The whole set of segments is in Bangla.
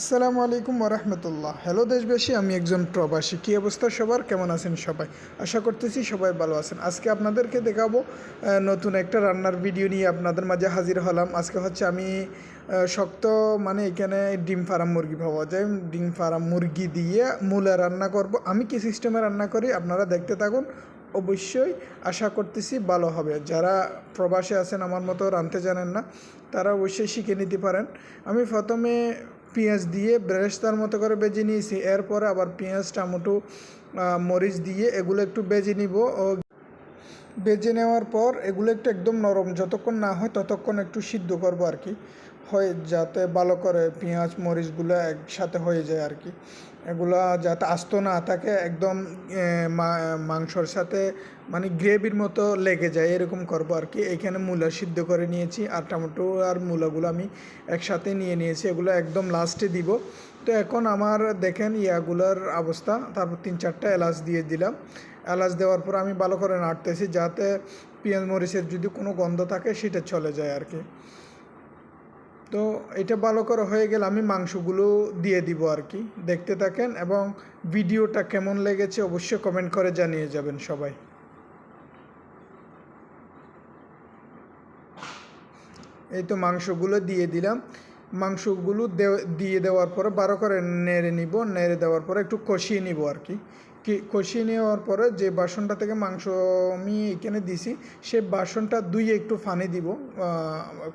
আসসালামু আলাইকুম ওরহমতুল্লাহ হ্যালো দেশবাসী, আমি একজন প্রবাসী। কী অবস্থা সবার? কেমন আছেন সবাই? আশা করতেছি সবাই ভালো আছেন। আজকে আপনাদেরকে দেখাবো নতুন একটা রান্নার ভিডিও নিয়ে আপনাদের মাঝে হাজির হলাম। আজকে হচ্ছে আমি শক্ত মানে এখানে ডিম ফার্ম মুরগি পাওয়া যায় ডিম ফার্ম মুরগি দিয়ে মূলা রান্না করব। আমি কি সিস্টেমে রান্না করি আপনারা দেখতে থাকুন। অবশ্যই আশা করতেছি ভালো হবে। যারা প্রবাসে আছেন, আমার মতো রাঁধতে জানেন না, তারা অবশ্যই শিখে নিতে পারেন। আমি প্রথমে পেঁয়াজ দিয়ে ব্রেস্তার মতো করে বেজে নিয়েছি। এরপরে আবার পেঁয়াজ টমেটো মরিচ দিয়ে এগুলো একটু বেজে নিব। ও, বেজে নেওয়ার পর এগুলো একটু একদম নরম, যতক্ষণ না হয় ততক্ষণ একটু সিদ্ধ করব আর কি। হয় যাতে ভালো করে পেঁয়াজ, মরিচগুলো একসাথে হয়ে যায় আর কি। এগুলা যাতে আস্ত না থাকে, একদম মাংসর সাথে মানে গ্রেভির মতো লেগে যায়, এরকম করব আর কি। এখানে মূলা সিদ্ধ করে নিয়েছি, আর টমেটো আর মূলাগুলো আমি একসাথে নিয়ে নিয়েছি, এগুলো একদম লাস্টে দিব। তো এখন আমার দেখেন ইয়াগুলোর অবস্থা, তারপর তিন চারটা এলাচ দিয়ে দিলাম। এলাচ দেওয়ার পর আমি ভালো করে নাড়তেছি, যাতে পেঁয়াজ, মরিচের যদি কোনো গন্ধ থাকে, সেটা চলে যায় আর কি। তো এটা ভালো করে হয়ে গেলে আমি মাংসগুলো দিয়ে দিব আর কি। দেখতে থাকেন এবং ভিডিওটা কেমন লেগেছে অবশ্যই কমেন্ট করে জানিয়ে যাবেন সবাই। এই তো মাংসগুলো দিয়ে দিলাম। মাংসগুলো দিয়ে দেওয়ার পরে বারো করে নেড়ে নিব। নেড়ে দেওয়ার পরে একটু কষিয়ে নিব আর কি। কি কষিয়ে নেওয়ার পরে যে বাসনটা থেকে মাংস আমি এখানে দিছি সেই বাসনটা দুই একটু ফানি দিব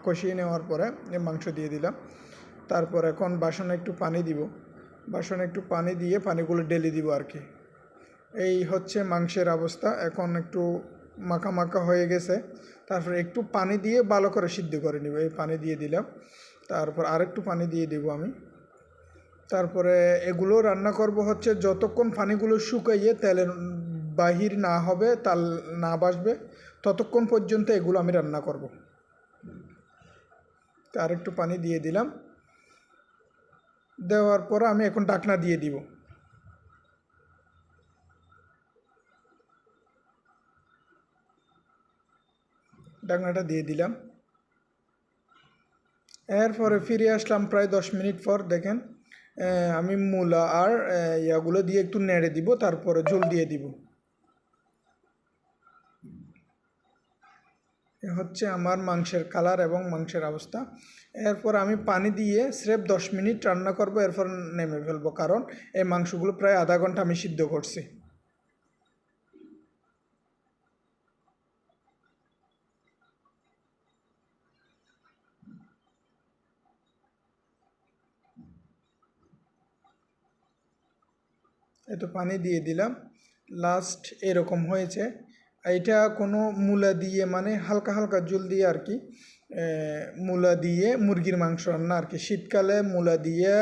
কষিয়ে নেওয়ার পরে মাংস দিয়ে দিলাম। তারপর এখন বাসনে একটু পানি দিব। বাসনে একটু পানি দিয়ে পানিগুলো ডেলে দিব আর কি। এই হচ্ছে মাংসের অবস্থা। এখন একটু মাখা মাখা হয়ে গেছে। তারপরে একটু পানি দিয়ে ভালো করে সিদ্ধ করে নিব। এই পানি দিয়ে দিলাম। তারপর আরেকটু পানি দিয়ে দিব আমি। তারপরে এগুলো রান্না করব হচ্ছে যতক্ষণ পানিগুলো শুকাইয়ে তেলের বাহির না হবে, তাল না বাসবে, ততক্ষণ পর্যন্ত এগুলো আমি রান্না করব। তো আরেকটু পানি দিয়ে দিলাম। দেওয়ার পর আমি এখন ডাকনা দিয়ে দিব। ডাকনাটা দিয়ে দিলাম। এরপরে ফিরে আসলাম প্রায় দশ মিনিট পর, দেখেন। আমি মূলা আর ইয়াগুলো দিয়ে একটু নেড়ে দিব, তারপরে ঝোল দিয়ে দিব। হচ্ছে আমার মাংসের কালার এবং মাংসের অবস্থা। এরপর আমি পানি দিয়ে স্রেফ দশ মিনিট রান্না করব, এরপর নেমে ফেলব। কারণ এই মাংসগুলো প্রায় আধা ঘণ্টা আমি সিদ্ধ করছি। এত পানি দিয়ে দিলাম। লাস্ট এরকম হয়েছে। এটা কোনো মূলা দিয়ে মানে হালকা হালকা জল দিয়ে আর কি মূলা দিয়ে মুরগির মাংস রান্না আর কি। শীতকালে মূলা দিয়ে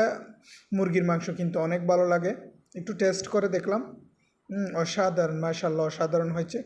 মুরগির মাংস কিন্তু অনেক ভালো লাগে। একটু টেস্ট করে দেখলাম। অসাধারণ মাসাল্লাহ অসাধারণ হয়েছে।